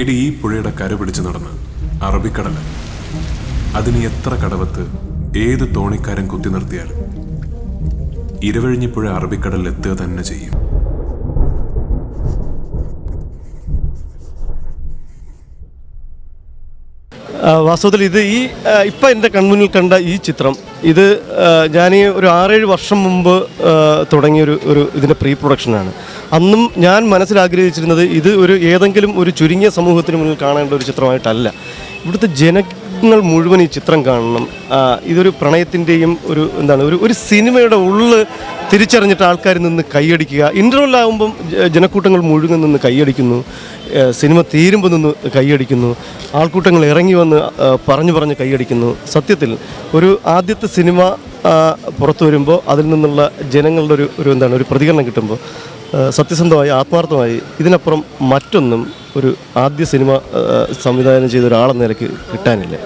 എടി ഈ പുഴയുടെ കര പിടിച്ച് നടന്ന് അറബിക്കടല. അതിന് എത്ര കടവത്ത് ഏത് തോണിക്കാരൻ കുത്തി നിർത്തിയാലും. ഇരവഴിഞ്ഞിപ്പുഴ അറബിക്കടലിൽ എത്തുക തന്നെ ചെയ്യും. വാസ്തവത്തിൽ ഇത് ഈ ഇപ്പം എന്റെ കൺമുന്നിൽ കണ്ട ഈ ചിത്രം ഇത് ഞാൻ ഈ ഒരു ആറേഴ് വർഷം മുമ്പ് തുടങ്ങിയൊരു ഒരു ഇതിന്റെ പ്രീ പ്രൊഡക്ഷനാണ് അന്നും ഞാൻ മനസ്സിലാഗ്രഹിച്ചിരുന്നത് ഇത് ഒരു ഏതെങ്കിലും ഒരു ചുരുങ്ങിയ സമൂഹത്തിന് മുന്നിൽ കാണേണ്ട ഒരു ചിത്രമായിട്ടല്ല. ഇവിടുത്തെ ജനങ്ങൾ മുഴുവൻ ഈ ചിത്രം കാണണം. ഇതൊരു പ്രണയത്തിന്റെയും ഒരു എന്താണ് ഒരു ഒരു സിനിമയുടെ ഉള്ള് തിരിച്ചറിഞ്ഞിട്ട് ആൾക്കാരിൽ നിന്ന് കൈയടിക്കുക. ഇന്റർവെല്ലാകുമ്പം ജനക്കൂട്ടങ്ങൾ മുഴുവൻ നിന്ന് കൈയടിക്കുന്നു. സിനിമ തീരുമ്പോൾ നിന്ന് കൈയടിക്കുന്നു. ആൾക്കൂട്ടങ്ങൾ ഇറങ്ങി വന്ന് പറഞ്ഞു പറഞ്ഞ് കൈയടിക്കുന്നു. സത്യത്തിൽ ഒരു ആദ്യത്തെ സിനിമ പുറത്തു വരുമ്പോൾ അതിൽ നിന്നുള്ള ജനങ്ങളുടെ ഒരു ഒരു എന്താണ് ഒരു പ്രതികരണം കിട്ടുമ്പോൾ സത്യസന്ധമായി ആത്മാർത്ഥമായി ഇതിനപ്പുറം മറ്റൊന്നും ഒരു ആദ്യ സിനിമ സംവിധാനം ചെയ്ത ഒരാളെന്ന നിലയ്ക്ക് കിട്ടാനില്ല.